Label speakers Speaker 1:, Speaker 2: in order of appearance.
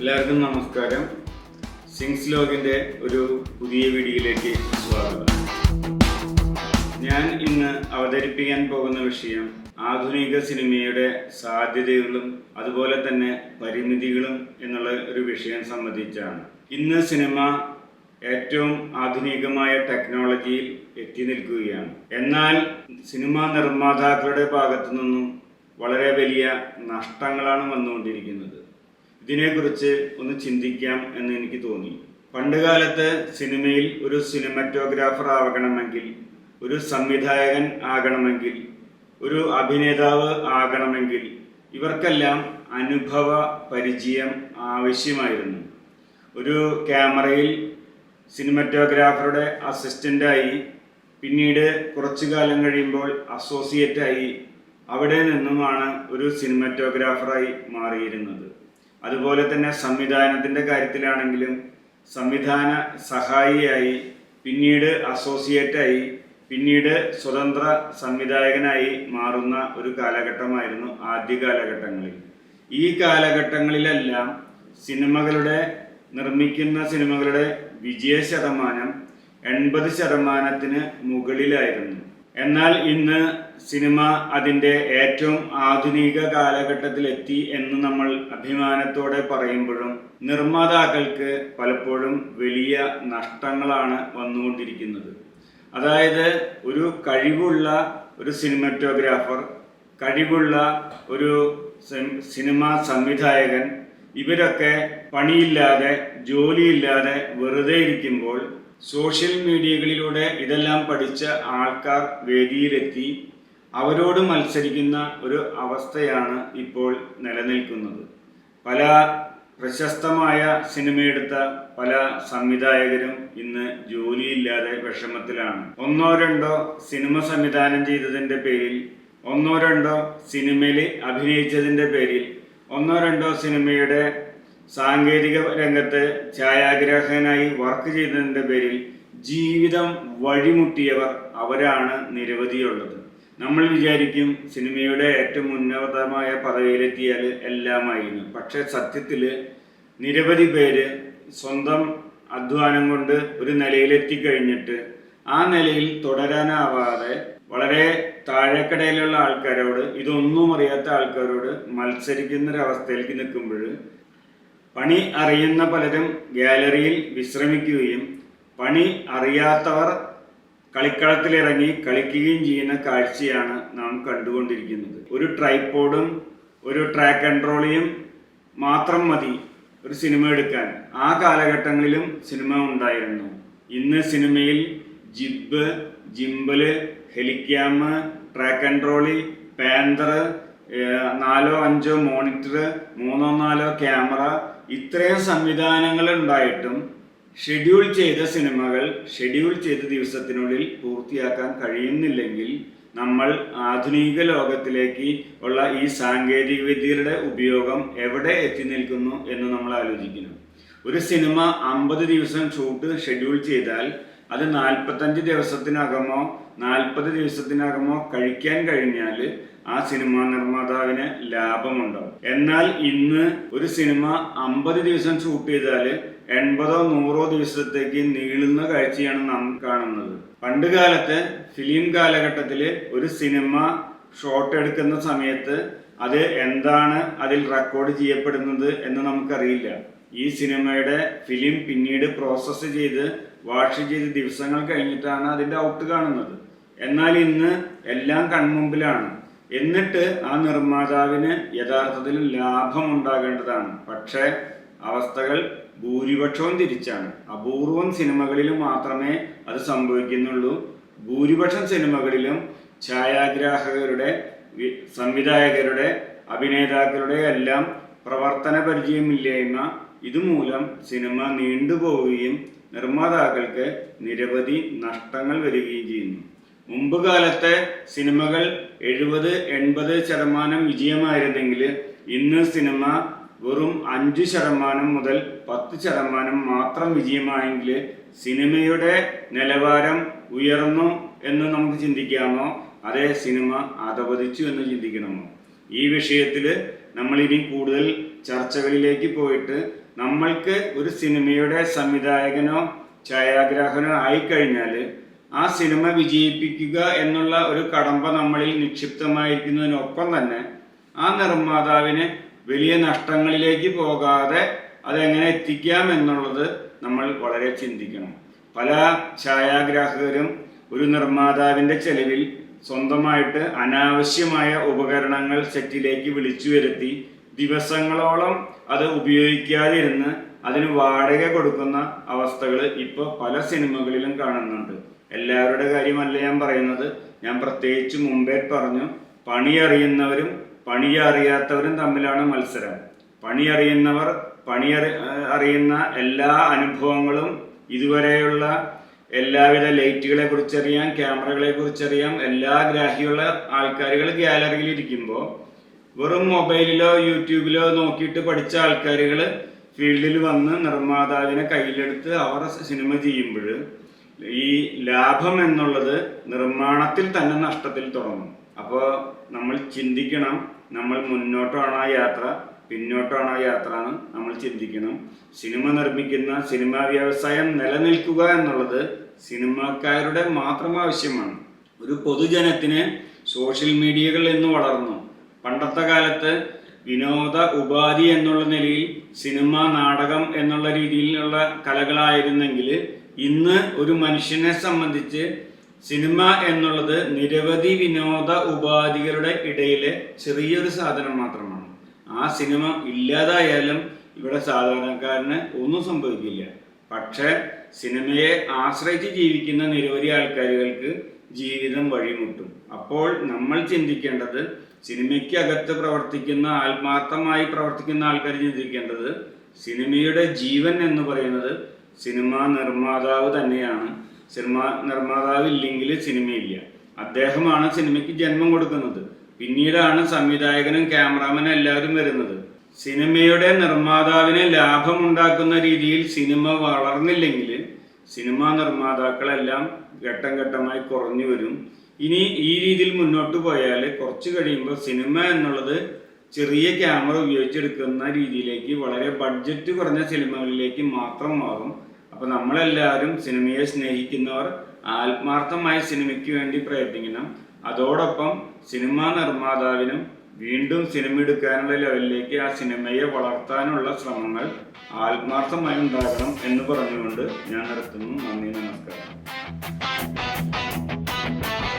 Speaker 1: എല്ലാവർക്കും നമസ്കാരം. സിങ്സ് ലോഗിന്റെ ഒരു പുതിയ വീഡിയോയിലേക്ക് സ്വാഗതം. ഞാൻ ഇന്ന് അവതരിപ്പിക്കാൻ പോകുന്ന വിഷയം ആധുനിക സിനിമയുടെ സാധ്യതകളും അതുപോലെ തന്നെ പരിമിതികളും എന്നുള്ള ഒരു വിഷയം സംബന്ധിച്ചാണ്. ഇന്ന് സിനിമ ഏറ്റവും ആധുനികമായ ടെക്നോളജിയിൽ എത്തി നിൽക്കുകയാണ്. എന്നാൽ സിനിമാ നിർമ്മാതാക്കളുടെ ഭാഗത്തു നിന്നും വളരെ വലിയ നഷ്ടങ്ങളാണ് വന്നുകൊണ്ടിരിക്കുന്നത്. ഇതിനെക്കുറിച്ച് ഒന്ന് ചിന്തിക്കാം എന്ന് എനിക്ക് തോന്നി. പണ്ടുകാലത്ത് സിനിമയിൽ ഒരു സിനിമറ്റോഗ്രാഫർ ആകണമെങ്കിൽ ഒരു സംവിധായകൻ ആകണമെങ്കിൽ ഒരു അഭിനേതാവ് ആകണമെങ്കിൽ ഇവർക്കെല്ലാം അനുഭവ പരിചയം ആവശ്യമായിരുന്നു. ഒരു ക്യാമറയിൽ സിനിമറ്റോഗ്രാഫറുടെ അസിസ്റ്റന്റായി പിന്നീട് കുറച്ചു കാലം കഴിയുമ്പോൾ അസോസിയേറ്റായി അവിടെ നിന്നുമാണ് ഒരു സിനിമറ്റോഗ്രാഫറായി മാറിയിരുന്നത്. അതുപോലെ തന്നെ സംവിധാനത്തിന്റെ കാര്യത്തിലാണെങ്കിലും സംവിധാന സഹായിയായി പിന്നീട് അസോസിയേറ്റായി പിന്നീട് സ്വതന്ത്ര സംവിധായകനായി മാറുന്ന ഒരു കാലഘട്ടമായിരുന്നു ആദ്യ കാലഘട്ടങ്ങളിൽ. ഈ കാലഘട്ടങ്ങളിലെല്ലാം സിനിമകളുടെ നിർമ്മിക്കുന്ന സിനിമകളുടെ വിജയ ശതമാനം എൺപത് ശതമാനത്തിന് മുകളിലായിരുന്നു. എന്നാൽ ഇന്ന് സിനിമ അതിന്റെ ഏറ്റവും ആധുനിക കാലഘട്ടത്തിലെത്തി എന്ന് നമ്മൾ അഭിമാനത്തോടെ പറയുമ്പോഴും നിർമ്മാതാക്കൾക്ക് പലപ്പോഴും വലിയ നഷ്ടങ്ങളാണ് വന്നുകൊണ്ടിരിക്കുന്നത്. അതായത് ഒരു കഴിവുള്ള ഒരു സിനിമറ്റോഗ്രാഫർ കഴിവുള്ള ഒരു സിനിമ സംവിധായകൻ ഇവരൊക്കെ പണിയില്ലാതെ ജോലിയില്ലാതെ വെറുതെ ഇരിക്കുമ്പോൾ സോഷ്യൽ മീഡിയകളിലൂടെ ഇതെല്ലാം പഠിച്ച ആൾക്കാർ വേദിയിലെത്തി അവരോട് മത്സരിക്കുന്ന ഒരു അവസ്ഥയാണ് ഇപ്പോൾ നിലനിൽക്കുന്നത്. പല പ്രശസ്തമായ സിനിമയെടുത്ത പല സംവിധായകരും ഇന്ന് ജോലിയില്ലാതെ വിഷമത്തിലാണ്. ഒന്നോ രണ്ടോ സിനിമ സംവിധാനം ചെയ്തതിന്റെ പേരിൽ ഒന്നോ രണ്ടോ സിനിമയിൽ അഭിനയിച്ചതിന്റെ പേരിൽ ഒന്നോ രണ്ടോ സിനിമയുടെ സാങ്കേതിക രംഗത്ത് ഛായാഗ്രാഹകനായി വർക്ക് ചെയ്തതിന്റെ പേരിൽ ജീവിതം വഴിമുട്ടിയവർ അവരാണ് നിരവധിയുള്ളത്. നമ്മൾ വിചാരിക്കും സിനിമയുടെ ഏറ്റവും ഉന്നതമായ പദവിയിലെത്തിയാൽ എല്ലാമായിരുന്നു. പക്ഷെ സത്യത്തിൽ നിരവധി പേര് സ്വന്തം അധ്വാനം കൊണ്ട് ഒരു നിലയിലെത്തിക്കഴിഞ്ഞിട്ട് ആ നിലയിൽ തുടരാനാവാതെ വളരെ താഴെക്കടയിലുള്ള ആൾക്കാരോട് ഇതൊന്നും അറിയാത്ത ആൾക്കാരോട് മത്സരിക്കുന്ന അവസ്ഥയിലേക്ക് നിൽക്കുമ്പോൾ പണി അറിയുന്ന പലരും ഗാലറിയിൽ വിശ്രമിക്കുകയും പണി അറിയാത്തവർ കളിക്കളത്തിലിറങ്ങി കളിക്കുകയും ചെയ്യുന്ന കാഴ്ചയാണ് നാം കണ്ടുകൊണ്ടിരിക്കുന്നത്. ഒരു ട്രൈപോഡും ഒരു ട്രാക്ക് കൺട്രോളിയും മാത്രം മതി ഒരു സിനിമ എടുക്കാൻ. ആ കാലഘട്ടങ്ങളിലും സിനിമ ഉണ്ടായിരുന്നു. ഇന്ന് സിനിമയിൽ ജിബ് ജിംബൽ ഹെലിക്യാമ് ട്രാക്ക് കൺട്രോളി പാന്തർ നാലോ അഞ്ചോ മോണിറ്റർ മൂന്നോ നാലോ ക്യാമറ ഇത്രയും സംവിധാനങ്ങൾ ഉണ്ടായിട്ടും ഷെഡ്യൂൾ ചെയ്ത സിനിമകൾ ഷെഡ്യൂൾ ചെയ്ത ദിവസത്തിനുള്ളിൽ പൂർത്തിയാക്കാൻ കഴിയുന്നില്ലെങ്കിൽ നമ്മൾ ആധുനിക ലോകത്തിലേക്ക് ഉള്ള ഈ സാങ്കേതിക വിദ്യയുടെ ഉപയോഗം എവിടെ എത്തി നിൽക്കുന്നു എന്ന് നമ്മൾ ആലോചിക്കുന്നു. ഒരു സിനിമ അമ്പത് ദിവസം ഷൂട്ട് ഷെഡ്യൂൾ ചെയ്താൽ അത് നാൽപ്പത്തഞ്ച് ദിവസത്തിനകമോ നാൽപ്പത് ദിവസത്തിനകമോ കഴിക്കാൻ കഴിഞ്ഞാൽ ആ സിനിമാ നിർമ്മാതാവിന് ലാഭമുണ്ടാവും. എന്നാൽ ഇന്ന് ഒരു സിനിമ അമ്പത് ദിവസം ഷൂട്ട് ചെയ്താൽ എൺപതോ നൂറോ ദിവസത്തേക്ക് നീളുന്ന കാഴ്ചയാണ് നാം കാണുന്നത്. പണ്ട് കാലത്ത് ഫിലിം കാലഘട്ടത്തിൽ ഒരു സിനിമ ഷോട്ട് എടുക്കുന്ന സമയത്ത് അത് എന്താണ് അതിൽ റെക്കോർഡ് ചെയ്യപ്പെടുന്നത് എന്ന് നമുക്കറിയില്ല. ഈ സിനിമയുടെ ഫിലിം പിന്നീട് പ്രോസസ്സ് ചെയ്ത് വാഷ് ചെയ്ത് ദിവസങ്ങൾ കഴിഞ്ഞിട്ടാണ് അതിന്റെ ഔട്ട് കാണുന്നത്. എന്നാൽ ഇന്ന് എല്ലാം കൺമുമ്പിലാണ്. എന്നിട്ട് ആ നിർമ്മാതാവിന് യഥാർത്ഥത്തിൽ ലാഭം ഉണ്ടാകേണ്ടതാണ് പക്ഷേ അവസ്ഥകൾ ഭൂരിപക്ഷവും തിരിച്ചാണ്. അപൂർവം സിനിമകളിൽ മാത്രമേ അത് സംഭവിക്കുന്നുള്ളൂ. ഭൂരിപക്ഷം സിനിമകളിലും ഛായാഗ്രാഹകരുടെ സംവിധായകരുടെ അഭിനേതാക്കളുടെ എല്ലാം പ്രവർത്തന പരിചയമില്ലായ്മ ഇതുമൂലം സിനിമ നീണ്ടുപോവുകയും നിർമ്മാതാക്കൾക്ക് നിരവധി നഷ്ടങ്ങൾ വരികയും ചെയ്യുന്നു. മുമ്പ് കാലത്തെ സിനിമകൾ എഴുപത് എൺപത് ശതമാനം വിജയമായിരുന്നെങ്കിൽ ഇന്ന് സിനിമ വെറും അഞ്ച് ശതമാനം മുതൽ പത്ത് ശതമാനം മാത്രം വിജയമായെങ്കിൽ സിനിമയുടെ നിലവാരം ഉയർന്നു എന്ന് നമുക്ക് ചിന്തിക്കാമോ? അതേ സിനിമ അധപതിച്ചു എന്ന് ചിന്തിക്കണമോ? ഈ വിഷയത്തിൽ നമ്മളിനി കൂടുതൽ ചർച്ചകളിലേക്ക് പോയിട്ട് നമ്മൾക്ക് ഒരു സിനിമയുടെ സംവിധായകനോ ഛായാഗ്രാഹകനോ ആയിക്കഴിഞ്ഞാൽ ആ സിനിമ വിജയിപ്പിക്കുക എന്നുള്ള ഒരു കടമ്പ നമ്മളിൽ നിക്ഷിപ്തമായിരിക്കുന്നതിനൊപ്പം തന്നെ ആ നിർമ്മാതാവിന് വലിയ നഷ്ടങ്ങളിലേക്ക് പോകാതെ അതെങ്ങനെ എത്തിക്കാം എന്നുള്ളത് നമ്മൾ വളരെ ചിന്തിക്കണം. പല ഛായാഗ്രാഹകരും ഒരു നിർമ്മാതാവിന്റെ ചെലവിൽ സ്വന്തമായിട്ട് അനാവശ്യമായ ഉപകരണങ്ങൾ സെറ്റിലേക്ക് വിളിച്ചു വരുത്തി ദിവസങ്ങളോളം അത് ഉപയോഗിക്കാതിരുന്ന് അതിന് വാടക കൊടുക്കുന്ന അവസ്ഥകൾ ഇപ്പോൾ പല സിനിമകളിലും കാണുന്നുണ്ട്. എല്ലാവരുടെ കാര്യമല്ല ഞാൻ പറയുന്നത്. ഞാൻ പ്രത്യേകിച്ച് മുമ്പേ പറഞ്ഞു പണി അറിയുന്നവരും പണി അറിയാത്തവരും തമ്മിലാണ് മത്സരം. പണി അറിയുന്നവർ പണി അറിയുന്ന എല്ലാ അനുഭവങ്ങളും ഇതുവരെയുള്ള എല്ലാവിധ ലൈറ്റുകളെ കുറിച്ചറിയാം ക്യാമറകളെ കുറിച്ചറിയാം എല്ലാ ഗ്രാഹിയുള്ള ആൾക്കാരുകൾ ഗ്യാലറിയിൽ ഇരിക്കുമ്പോൾ വെറും മൊബൈലിലോ യൂട്യൂബിലോ നോക്കിയിട്ട് പഠിച്ച ആൾക്കാരുകൾ ഫീൽഡിൽ വന്ന് നിർമ്മാതാവിനെ കയ്യിലെടുത്ത് അവർ സിനിമ ചെയ്യുമ്പോൾ ഈ ലാഭം എന്നുള്ളത് നിർമ്മാണത്തിൽ തന്നെ നഷ്ടത്തിൽ തുടങ്ങും. അപ്പോൾ നമ്മൾ ചിന്തിക്കണം നമ്മൾ മുന്നോട്ടാണ് ആ യാത്ര പിന്നോട്ടാണ് ആ യാത്ര എന്ന് നമ്മൾ ചിന്തിക്കണം. സിനിമ നിർമ്മിക്കുന്ന സിനിമാ വ്യവസായം നിലനിൽക്കുക എന്നുള്ളത് സിനിമാക്കാരുടെ മാത്രം ആവശ്യമാണ്. ഒരു പൊതുജനത്തിന് സോഷ്യൽ മീഡിയകൾ എന്ന് വളർന്നു. പണ്ടത്തെ കാലത്ത് വിനോദ ഉപാധി എന്നുള്ള നിലയിൽ സിനിമ നാടകം എന്നുള്ള രീതിയിലുള്ള കലകളായിരുന്നെങ്കിൽ ഇന്ന് ഒരു മനുഷ്യനെ സംബന്ധിച്ച് സിനിമ എന്നുള്ളത് നിരവധി വിനോദ ഉപാധികളുടെ ഇടയിലെ ചെറിയൊരു സാധനം മാത്രമാണ്. ആ സിനിമ ഇല്ലാതായാലും ഇവിടെ സാധാരണക്കാരന് ഒന്നും സംഭവിക്കില്ല. പക്ഷേ സിനിമയെ ആശ്രയിച്ച് ജീവിക്കുന്ന നിരവധി ആൾക്കാരുകൾക്ക് ജീവിതം വഴിമുട്ടും. അപ്പോൾ നമ്മൾ ചിന്തിക്കേണ്ടത് സിനിമയ്ക്കകത്ത് പ്രവർത്തിക്കുന്ന ആത്മാർത്ഥമായി പ്രവർത്തിക്കുന്ന ആൾക്കാർ ചിന്തിക്കേണ്ടത് സിനിമയുടെ ജീവൻ എന്ന് പറയുന്നത് സിനിമാ നിർമ്മാതാവ് തന്നെയാണ്. സിനിമ നിർമ്മാതാവ് ഇല്ലെങ്കിൽ സിനിമയില്ല. അദ്ദേഹമാണ് സിനിമയ്ക്ക് ജന്മം കൊടുക്കുന്നത്. പിന്നീടാണ് സംവിധായകനും ക്യാമറാമാനും എല്ലാവരും വരുന്നത്. സിനിമയുടെ നിർമ്മാതാവിന് ലാഭമുണ്ടാക്കുന്ന രീതിയിൽ സിനിമ വളർന്നില്ലെങ്കിൽ സിനിമാ നിർമ്മാതാക്കളെല്ലാം ഘട്ടം ഘട്ടമായി കുറഞ്ഞു വരും. ഇനി ഈ രീതിയിൽ മുന്നോട്ട് പോയാൽ കുറച്ച് കഴിയുമ്പോൾ സിനിമ എന്നുള്ളത് ചെറിയ ക്യാമറ ഉപയോഗിച്ചെടുക്കുന്ന രീതിയിലേക്ക് വളരെ ബഡ്ജറ്റ് കുറഞ്ഞ സിനിമകളിലേക്ക് മാത്രം മാറും. അപ്പോൾ നമ്മളെല്ലാവരും സിനിമയെ സ്നേഹിക്കുന്നവർ ആത്മാർത്ഥമായി സിനിമയ്ക്ക് വേണ്ടി പ്രയത്നിക്കണം. അതോടൊപ്പം സിനിമാ നിർമ്മാതാവിനും വീണ്ടും സിനിമ എടുക്കാനുള്ള ലെവലിലേക്ക് ആ സിനിമയെ വളർത്താനുള്ള ശ്രമങ്ങൾ ആത്മാർത്ഥമായി ഉണ്ടാകണം എന്ന് പറഞ്ഞുകൊണ്ട് ഞാൻ നിർത്തുന്നു. നന്ദി നമസ്കാരം.